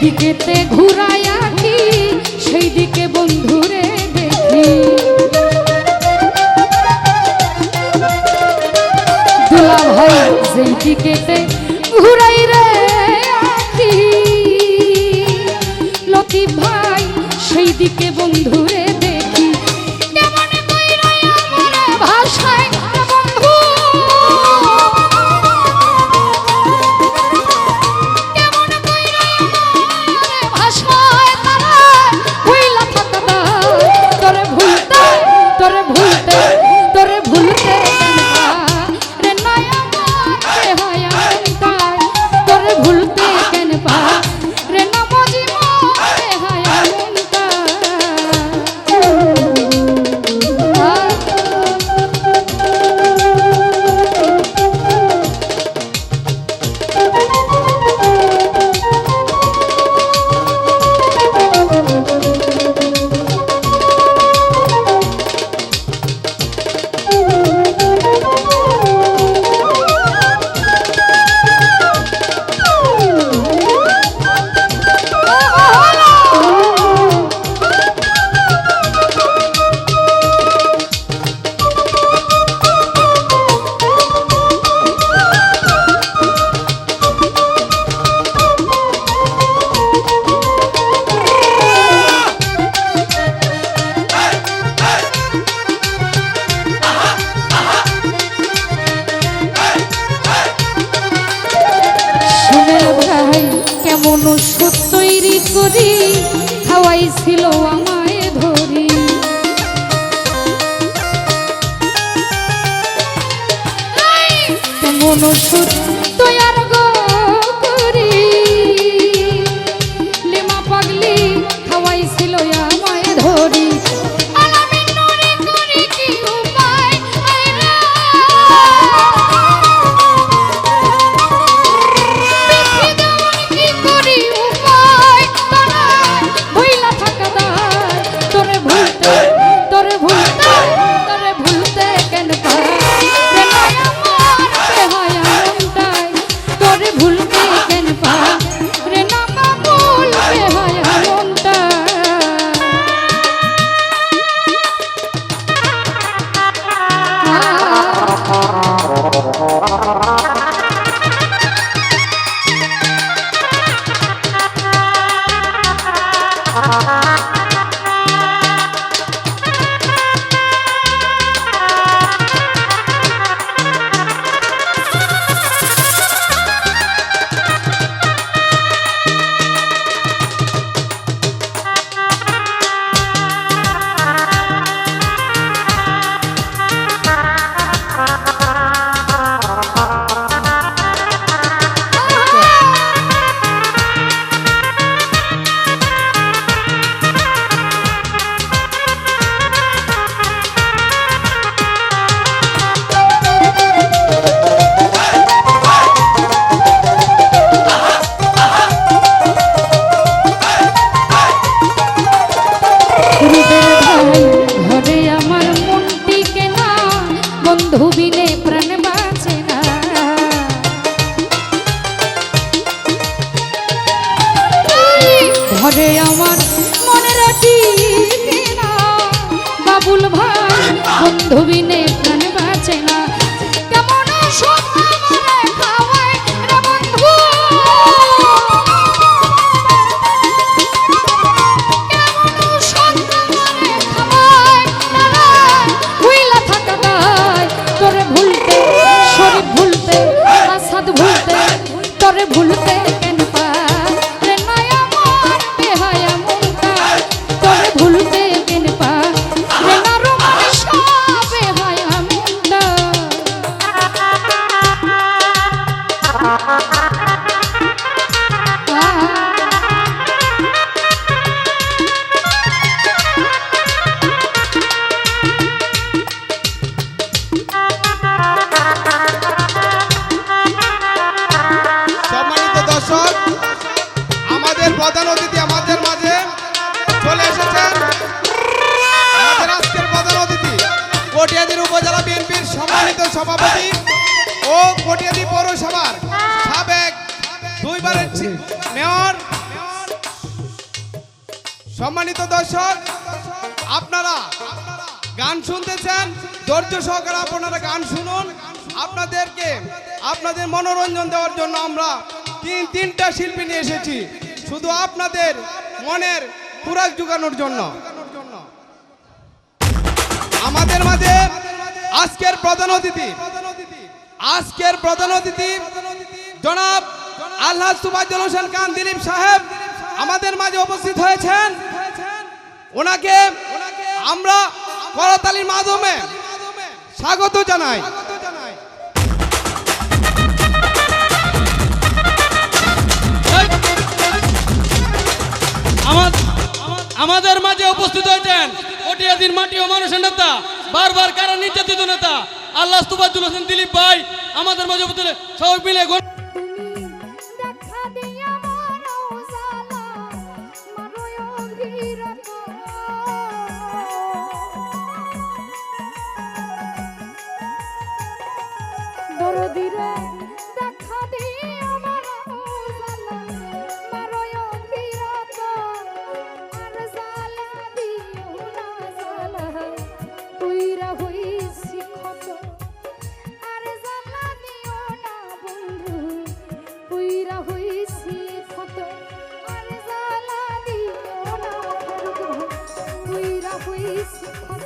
যেদিকেতে ঘুরাই আঁকি সেই দিকে বন্ধুরে দেখি। দুলা ভাই যেদিকেতে Hey, I'm ভুলতে কেন পারে? নয়া মন বেহায়া মুখা তবে ভুলতে কেন পারে? নারো মনুষ্য বেহায়া মুন্ডা চলে এসেছেন আমাদের আজকের প্রধান অতিথি, কটিয়াদির উপজেলা বিএনপির সম্মানিত সভাপতি ও কটিয়াদি পৌরসভার সাবেক দুইবারের মেয়র। সম্মানিত দর্শক, আপনারা গান শুনতেছেন, ধৈর্য সহকারে আপনারা গান শুনুন। আপনাদেরকে আপনাদের মনোরঞ্জন দেওয়ার জন্য আমরা তিন তিনটা শিল্পী নিয়ে এসেছি। শুধু আপনাদের মনের খুরাক জোগানোর জন্য। আমাদের মাঝে আজকের প্রধান অতিথি, আজকের প্রধান অতিথি জনাব আল্লাহ সুবাজুল হোসেন খান দিলীপ সাহেব আমাদের মাঝে উপস্থিত হয়েছেন। ওনাকে আমরা করতালির মাধ্যমে স্বাগত জানাই। হয়েছেন মাটি ও মানুষের নেতা। বারবার কারা নির্যাতিত নেতা? আল্লাহ তুবাজুল হোসেন দিলীপ ভাই, আমাদের মাঝে সবাই মিলে isso.